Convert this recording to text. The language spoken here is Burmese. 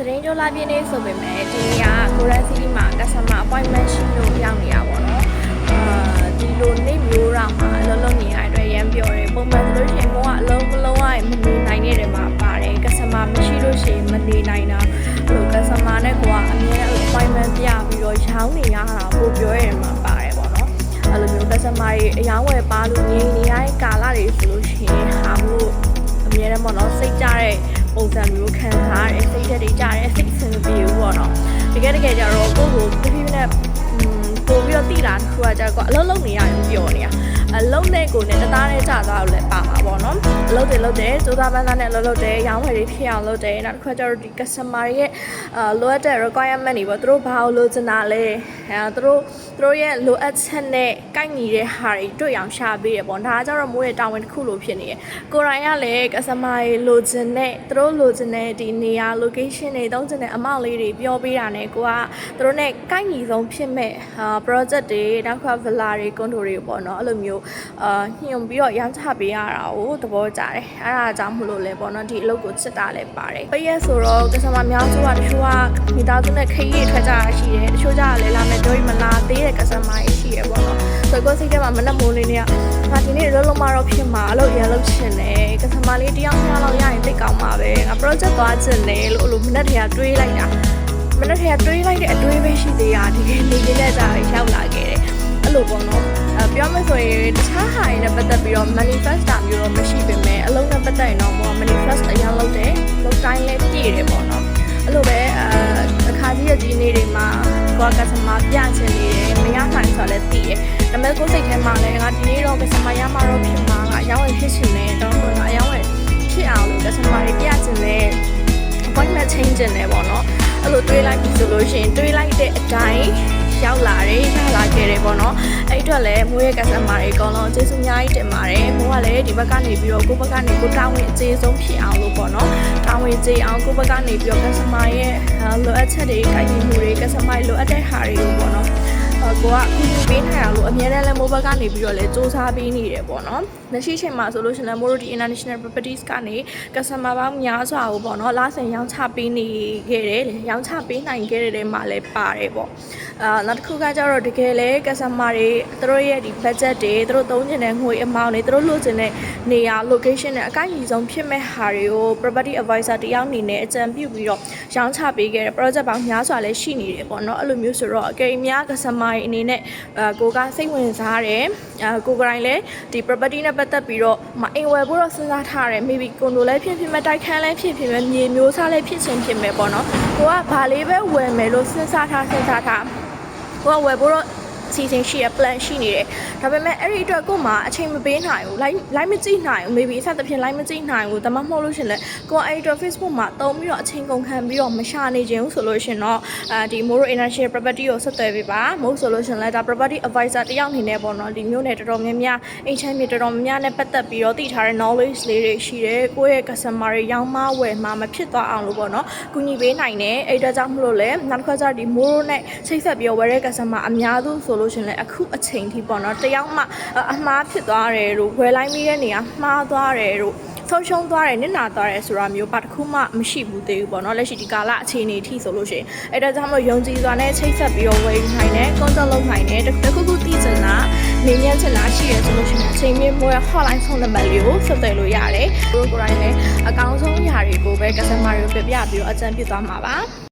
သတင်းကြိုလာပြင်းနေဆိုပေမဲ့ဒီနေ့ကကိုရန်စီမှာ customer appointment ရှိလို့ရောက်နေတာပေါ့နော်အာဒီလိုနေ့မျိုးတော့မှအလုံးလုံးနေရတဲ့အတွက်ရမ်းပြောတယ်ပုံမှန်ဆိုလို့ရှိရင်ကိုကအလုံးမလုံးဝမနေနိုင်တဲ့တွေမှာပါတယ် customer မရှိလို့ရှိရင်မနေနိုင်တာဟို customer နဲ့ကိုကအမြဲ appointment ပြပြီးတော့ရောင်းနေရတာပို့ပြောရတယ်မှာပါတယ်ပေါ့နော်အဲ့လိုမျိုး customer တွေအယောင်းဝယ်ပါလို့ငြိမ်နေရတဲ့ကာလတွေဆိုလို့ရှိရင်ဟာမို့အမြဲတမ်းပေါ့နော်စိတ်ကြတဲ့ ပုံစံမျိုးခံစားရတယ်စိတ်ဓာတ်တွေကြတယ်စိတ်ဆင်မပြေဘူးပေါ့နော်တကယ်တကယ်ကြတော့ကိုယ့်ကိုပြပြနဲ့ပို့ပြီးတော့တိလာတစ်ခုကကြတော့အလုံးလုံးနေရတယ်ပြောနေရအ လုံးနဲ့ကိုနဲ့တသားနဲ့ကြသွားလို့လည်းပါမှာပေါ့နော်အလုံးတွေလုံးတယ်စူးစမ်းပန်းသားနဲ့အလုံးလုံးတယ်ရောင်းဝယ်တွေဖြစ်အောင်လုပ်တယ်နောက်တစ်ခါကျတော့ဒီ customer ရဲ့အာလိုအပ်တဲ့ requirement တွေပေါ့သူတို့ဘာလို့လိုချင်တာလဲအဲသူတို့သူတို့ရဲ့လိုအပ်ချက်နဲ့ကိုက်ညီတဲ့ဟာတွေတွေ့အောင်ရှာပေးရပေါ့ဒါကကြတော့မိုးရဲ့တာဝန်တစ်ခုလိုဖြစ်နေရယ်ကိုရိုင်းကလည်း customer တွေလိုချင်တဲ့သူတို့လိုချင်တဲ့ဒီနေရာ location တွေတောင်းချင်တဲ့အမောက်လေးတွေပြောပေးတာနဲ့ကိုကသူတို့နဲ့ကိုက်ညီဆုံးဖြစ်မဲ့ဟာ project တွေနောက်ခါ villa တွေ condo တွေပေါ့နော်အဲ့လိုမျိုးအာညှို့ပြီးတော့ရောင်းချပေးရတာကိုသဘောကျတယ်အဲ့ဒါကြောင့်မလို့လဲပေါ့နော်ဒီအလုပ်ကိုစစ်တာလည်းပါတယ်ပရက်ဆိုတော့ customer များစုကတချို့ကမိသားစုနဲ့ခရီးထွက်ကြတာရှိတယ်တချို့ကြလည်းလာမယ်တို့မလာသေးတဲ့ customer တွေရှိရပေါ့နော်ဆိုတော့ကိုယ်စိတ်ထဲမှာမနှက်မိုးလေးတွေကငါဒီနေ့လုံးလုံးမတော့ဖြစ်မှာအလုပ်ရလုပ်ချင်တယ် customer လေးတယောက်နှစ်ယောက်လောက်ရရင်သိကောင်းပါပဲငါ project သွားချင်တယ်လို့အဲ့လိုမနှက်တွေကတွေးလိုက်တာမနှက်တွေကတွေးလိုက်တဲ့အတွေးပဲရှိသေးတာဒီနေ့နေနေနဲ့ကြာရောက်လာခဲ့တယ် အဲ့လိုပေါ့နော်အဲပြောမယ်ဆိုရင်တခြားဟာတွေနဲ့ပတ်သက်ပြီးတော့ manifest တာမျိုးတော့မရှိပေမဲ့အလုံးနဲ့ပတ်သက်ရင်တော့ဘော manifest အရင်လုပ်တယ်လုပ်တိုင်းလည်းပြည့်တယ်ပေါ့နော်အဲ့လိုပဲအဲအခါကြီးရဲ့ဒီနေ့တွေမှာကိုက customer ပြချင်နေတယ်မရနိုင်ဆိုတော့လည်းသိတယ်ဒါပေမဲ့ကိုယ်စိတ်ထဲမှာလည်းငါဒီနေ့တော့ customer ရမှာတော့ဖြစ်မှာငါအယောင်းဝယ်ဖြစ်ချင်တယ်တော့ငါအယောင်းဝယ်ဖြစ်အောင်လို့ customer တွေပြချင်တယ် appointment change ကျင်တယ်ပေါ့နော်အဲ့လိုတွေးလိုက်ပြီဆိုလို့ရှိရင်တွေးလိုက်တဲ့အတိုင်း ရောက်လာတယ်ရောက်လာခဲ့တယ်ပေါ့နော်အဲ့အတွက်လည်းမိုးရဲ့ customer တွေအကုန်လုံးကျေးဇူးအများကြီးတင်ပါတယ်မိုးကလည်းဒီဘက်ကနေပြီးတော့ကိုယ့်ဘက်ကနေကိုတာဝန်အကျေဆုံးဖြစ်အောင်လို့ပေါ့နော်တာဝန်ကျေအောင်ကိုယ့်ဘက်ကနေပြီးတော့ customer ရဲ့လိုအပ်ချက်တွေကိုက်ညီမှုတွေ customer လိုအပ်တဲ့ဟာတွေကိုပေါ့နော် ကိုကအခုယူပေးနိုင်အောင်လို့အများနဲ့လည်းမိုးဘက်ကနေပြီးတော့လည်းစူးစမ်းပေးနေတယ်ပေါ့နော်။လက်ရှိချိန်မှာဆိုလို့ရှိရင်မိုးတို့ဒီ international properties ကနေ customer ပေါင်းများစွာကိုပေါ့နော်လာဆင်ရောင်းချပေးနေခဲ့တယ်။ရောင်းချပေးနိုင်ခဲ့တဲ့မှာလည်းပါတယ်ပေါ့။အာနောက်တစ်ခုကကျတော့တကယ်လဲ customer တွေသူတို့ရဲ့ဒီ budget တွေသူတို့သုံးချင်တဲ့ငွေအမောင်းတွေသူတို့လိုချင်တဲ့နေရာ location နဲ့အကိုက်အညီဆုံးဖြစ်မဲ့ဟာတွေကို property advisor တယောက်အနေနဲ့အကြံပြုပြီးတော့ရောင်းချပေးခဲ့တဲ့ project ပေါင်းများစွာလည်းရှိနေတယ်ပေါ့နော်။အဲ့လိုမျိုးဆိုတော့အကယ်၍များ customer တွေအနေနဲ့အာကိုကစိတ်ဝင်စားတယ်အာကိုကိုယ်တိုင်လည်းဒီ property နဲ့ပတ်သက်ပြီးတော့မအိမ်ဝယ်ဖို့တော့စဉ်းစားထားတယ် maybe ကွန်ဒိုလည်းဖြစ်ဖြစ်မဲ့တိုက်ခန်းလည်းဖြစ်ဖြစ်မဲ့မြေမျိုးစားလည်းဖြစ်ချင်းဖြစ်မဲ့ပေါ့နော်ကိုကဘာလေးပဲဝယ်မယ်လို့စဉ်းစားထားစဉ်းစားထားကိုကဝယ်ဖို့တော့ စီစဉ်ရှိရ plan ရှိနေတယ်ဒါပေမဲ့အဲ့ဒီအတွက်ကို့မှာအချိန်မပေးနိုင်ဘူး line line မကြည့်နိုင်ဘူး maybe အဆက်သဖြင့် line မကြည့်နိုင်ဘူးဒါမှမဟုတ်လို့ရှင်လဲကိုကအဲ့ဒီအတွက် Facebook မှာတုံးပြီးတော့အချိန်ကုန်ခံပြီးတော့မရှာနေခြင်းဘူးဆိုလို့ရှင်တော့အဲဒီ Moro International Property ကိုဆက်သွယ်ပေးပါမဟုတ်ဆိုလို့ရှင်လဲဒါ property advisor တယောက်အနေနဲ့ပေါ့နော်ဒီမျိုးနဲ့တော်တော်များများအိမ်ချမ်းမြေတော်တော်များများနဲ့ပတ်သက်ပြီးတော့သိထားတဲ့ knowledge လေးတွေရှိတယ်ကိုယ့်ရဲ့ customer တွေရောင်းမဝယ်မှာမဖြစ်သွားအောင်လို့ပေါ့နော်ကူညီပေးနိုင်တယ်အဲ့ဒါကြောင့်မလို့လဲနောက်တစ်ခါကျဒီ Moro နဲ့ချိတ်ဆက်ပြီးတော့ဝယ်တဲ့ customer အများစုဆိုလို့ရှင်လဲအခုအချိန်ထိပေါ့နော်တယောက်မှအမှားဖြစ်သွားတယ်လို့ဝယ်လိုက်မိတဲ့နေရာမှားသွားတယ်လို့ဆုံးရှုံးသွားတယ်နစ်နာသွားတယ်ဆိုတာမျိုးပါတစ်ခုမှမရှိဘူးသေးဘူးပေါ့နော်လက်ရှိဒီကာလအခြေအနေအထိဆိုလို့ရှိရင်အဲ့ဒါကြောင့်မလို့ယုံကြည်စွာနဲ့ချိတ်ဆက်ပြီးတော့ဝယ်နိုင်တယ် contact လုပ်နိုင်တယ်တစ်ခုခုသိချင်တာနေညံ့ချင်တာရှိရဆိုလို့ရှိရင်အချိန်မီမိုးရ hotline ဖုန်းနံပါတ်လေးကိုဆက်သွယ်လို့ရတယ် program နဲ့အကောင်းဆုံးအရာတွေကိုပဲ customer တွေကိုပြပြပြီးတော့အကြံပြုသွားမှာပါ